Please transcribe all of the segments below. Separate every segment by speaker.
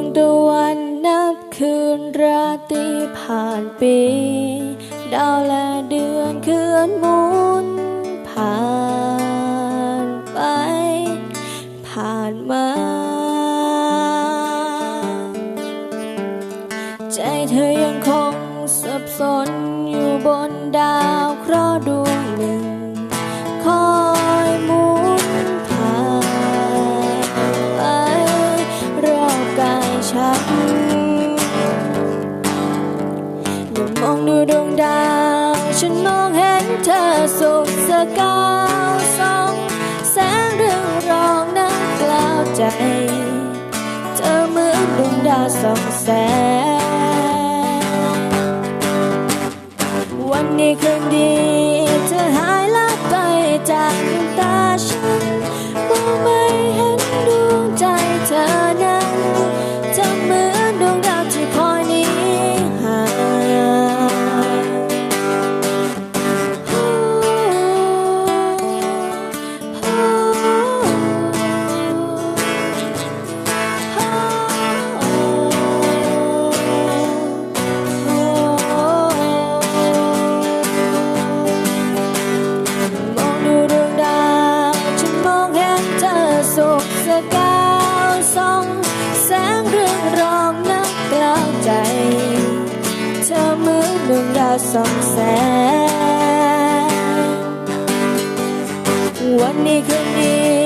Speaker 1: งตะวันนับคืนราตรีผ่านปี ดาวและเดือนเคลื่อนหมุนผ่านไป ผ่านมา ใจเธอยังคงสับสนอยู่บนดาวเคราะห์ดวงหนึ่ง เธอสุขสกาวสองแสงเรืองรองน้ำกล่าวใจ เธอเหมือนดวงดาวสองแสง วันนี้คืนดี เธอหายลับไปจากดวงตาฉัน ส่องแสงเรืองรองนักกล่าวใจ เธอเหมือนดวงดาวส่องแสง วันนี้คืนนี้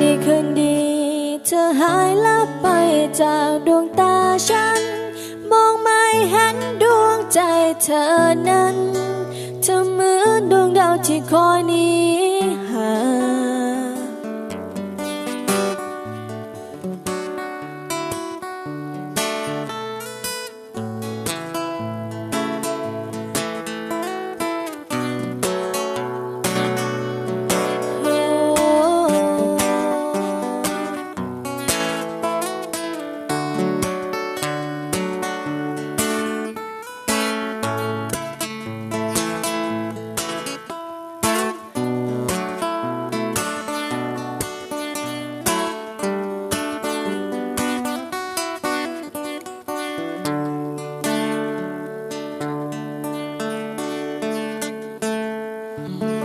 Speaker 1: ในคืนดี เธอหายลับไปจากดวงตาฉัน มองไม่เห็นดวงใจเธอนั้น เธอเหมือนดวงดาวที่คอยหนี้ Mm-hmm.